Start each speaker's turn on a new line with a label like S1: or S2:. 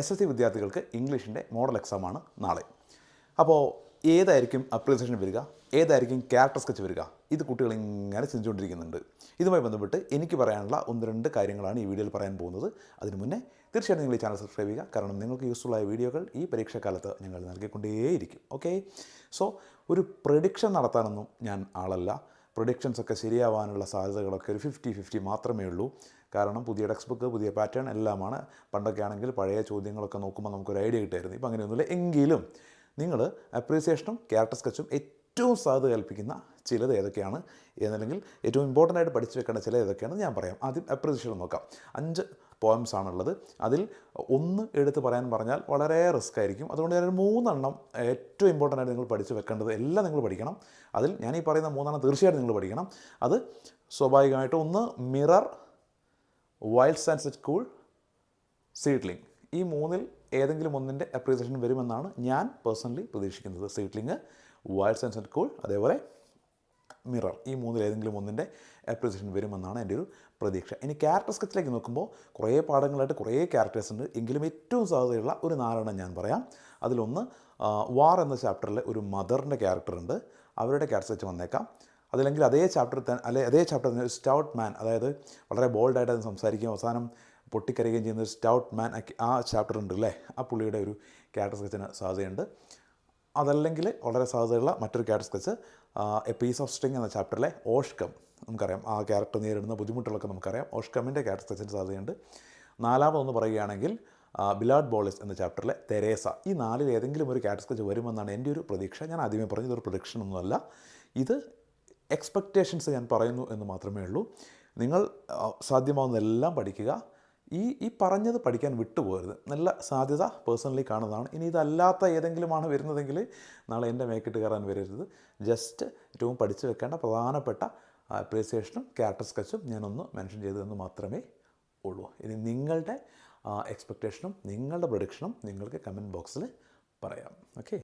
S1: S S C വിദ്യാർത്ഥികൾക്ക് ഇംഗ്ലീഷിന്റെ model എക്സാമാണ് നാളെ. അപ്പോൾ ഏതായിരിക്കും അപ്രിസിയേഷൻ വരിക? ഏതായിരിക്കും ക്യാരക്ടർ സ്കെച്ച് വരിക? ഇത് കുട്ടികൾ ഇങ്ങനെ ചിന്തിച്ചുകൊണ്ടിരിക്കുന്നുണ്ട്. ഇതുമായി ബന്ധപ്പെട്ട് എനിക്ക് പറയാനുള്ള ഒന്ന് രണ്ട് കാര്യങ്ങളാണ് ഈ വീഡിയോയിൽ പറയാൻ പോകുന്നത്. അതിന് മുന്നേ തീർച്ചയായിട്ടും നിങ്ങൾ ഈ ചാനൽ സബ്സ്ക്രൈബ് ചെയ്യുക. കാരണം നിങ്ങൾക്ക് യൂസ്ഫുള്ളായ വീഡിയോകൾ ഈ പരീക്ഷാക്കാലത്ത് ഞങ്ങൾ നൽകിക്കൊണ്ടേയിരിക്കും. ഓക്കെ സോ ഒരു പ്രഡിക്ഷൻ നടത്താനൊന്നും ഞാൻ ആളല്ല. പ്രൊഡിക്ഷൻസ് ഒക്കെ ശരിയാവാനുള്ള സാധ്യതകളൊക്കെ ഒരു ഫിഫ്റ്റി ഫിഫ്റ്റി മാത്രമേ ഉള്ളൂ. കാരണം പുതിയ ടെക്സ്റ്റ് ബുക്ക് പുതിയ പാറ്റേൺ എല്ലാമാണ്. പണ്ടൊക്കെ ആണെങ്കിൽ പഴയ ചോദ്യങ്ങളൊക്കെ നോക്കുമ്പോൾ നമുക്കൊരു ഐഡിയ കിട്ടായിരുന്നു. ഇപ്പം അങ്ങനെയൊന്നുമില്ല. എങ്കിലും നിങ്ങൾ അപ്രീസിയേഷനും ക്യാരക്ടർ സ്കെച്ചും ഏറ്റവും സാധ്യത കൽപ്പിക്കുന്ന ചിലത് ഏതൊക്കെയാണ് എന്നല്ലെങ്കിൽ ഏറ്റവും ഇമ്പോർട്ടന്റ് ആയിട്ട് പഠിച്ചു വെക്കേണ്ട ചില ഏതൊക്കെയാണ് ഞാൻ പറയാം. ആദ്യം അപ്രീസിയേഷൻ നോക്കാം. അഞ്ച് പോയംസ് ആണുള്ളത്. അതിൽ ഒന്ന് എടുത്ത് പറയാൻ പറഞ്ഞാൽ വളരെ റിസ്ക് ആയിരിക്കും. അതുകൊണ്ട് ഞാൻ മൂന്നെണ്ണം ഏറ്റവും ഇമ്പോർട്ടന്റ് ആയിട്ട് നിങ്ങൾ പഠിച്ചു വെക്കേണ്ടത് എല്ലാം നിങ്ങൾ പഠിക്കണം. അതിൽ ഞാൻ ഈ പറയുന്ന മൂന്നെണ്ണം തീർച്ചയായിട്ടും നിങ്ങൾ പഠിക്കണം. അത് സ്വാഭാവികമായിട്ട് ഒന്ന് mirror wild sunset cool seedling ഈ മൂന്നിൽ ഏതെങ്കിലും ഒന്നിന്റെ അപ്രീസിയേഷൻ വരുമെന്നാണ് ഞാൻ പേഴ്സണലി പ്രതീക്ഷിക്കുന്നത്. സീഡ്ലിംഗ് വൈൽഡ് സൺസെറ്റ് കൂൾ അതേപോലെ മിറർ ഈ മൂന്നിൽ ഏതെങ്കിലും ഒന്നിന്റെ അപ്രിസിയേഷൻ വരുമെന്നാണ് എന്റെ ഒരു പ്രതീക്ഷ. ഇനി ക്യാരക്ടർ സ്കെച്ചിലേക്ക് നോക്കുമ്പോൾ കുറേ പാഠങ്ങളായിട്ട് കുറേ ക്യാരക്ടേഴ്സ് ഉണ്ട്. എങ്കിലും ഏറ്റവും സാധ്യതയുള്ള ഒരു നാലെണ്ണം ഞാൻ പറയാം. അതിലൊന്ന് വാർ എന്ന ചാപ്റ്ററിലെ ഒരു മദറിന്റെ ക്യാരക്ടർ ഉണ്ട്. അവരുടെ ക്യാരക്ടർ സ്കെച്ച് വന്നേക്കാം. അതല്ലെങ്കിൽ അതേ ചാപ്റ്ററിൽ തന്നെ അല്ലെ അതേ ചാപ്റ്ററിൽ തന്നെ ഒരു സ്റ്റൗട്ട് മാൻ അതായത് വളരെ ബോൾഡായിട്ട് അത് സംസാരിക്കുകയും അവസാനം പൊട്ടിക്കരയുകയും ചെയ്യുന്ന ഒരു സ്റ്റൗട്ട് മാൻ ആ ചാപ്റ്റർ ഉണ്ട് അല്ലേ ആ പുള്ളിയുടെ ഒരു ക്യാരക്ടർ സ്കെച്ചിന് സാധ്യതയുണ്ട് അതല്ലെങ്കിൽ വളരെ സാധ്യതയുള്ള മറ്റൊരു character sketch a piece of string എന്ന ചാപ്റ്ററിലെ ഓഷ്കം നമുക്കറിയാം. ആ ക്യാരക്ടർ നേരിടുന്ന ബുദ്ധിമുട്ടുകളൊക്കെ നമുക്കറിയാം. ഓഷ്കമിന്റെ ക്യാരക്ടർ സ്കെച്ചിന്റെ സാധ്യതയുണ്ട്. നാലാമതൊന്ന് പറയുകയാണെങ്കിൽ ബിലാഡ് ബോളിസ് എന്ന ചാപ്റ്ററിലെ തെരേസ. ഈ നാലിൽ ഏതെങ്കിലും ഒരു ക്യാരക്ടർ സ്കെച്ച് വരുമെന്നാണ് എന്റെ ഒരു പ്രതീക്ഷ. ഞാൻ ആദ്യമേ പറഞ്ഞു ഇതൊരു പ്രൊഡിക്ഷൻ ഒന്നുമല്ല. ഇത് എക്സ്പെക്റ്റേഷൻസ് ഞാൻ പറയുന്നു എന്ന് മാത്രമേ ഉള്ളൂ. നിങ്ങൾ സാധ്യമാവുന്നതെല്ലാം പഠിക്കുക. ഈ ഈ പറഞ്ഞത് പഠിക്കാൻ വിട്ടുപോകരുത്. നല്ല സാധ്യത പേഴ്സണലി കാണുന്നതാണ്. ഇനി ഇതല്ലാത്ത ഏതെങ്കിലുമാണ് വരുന്നതെങ്കിൽ നാളെ എന്റെ മേക്കിട്ട് കയറാൻ വരരുത്. ജസ്റ്റ് ഏറ്റവും പഠിച്ചു വെക്കേണ്ട പ്രധാനപ്പെട്ട അപ്രീസിയേഷനും ക്യാരക്ടർ സ്കെച്ചും ഞാനൊന്ന് മെൻഷൻ ചെയ്തതെന്ന് മാത്രമേ ഉള്ളൂ. ഇനി നിങ്ങളുടെ എക്സ്പെക്റ്റേഷനും നിങ്ങളുടെ പ്രൊഡിക്ഷനും നിങ്ങൾക്ക് കമന്റ് ബോക്സിൽ പറയാം. ഓക്കെ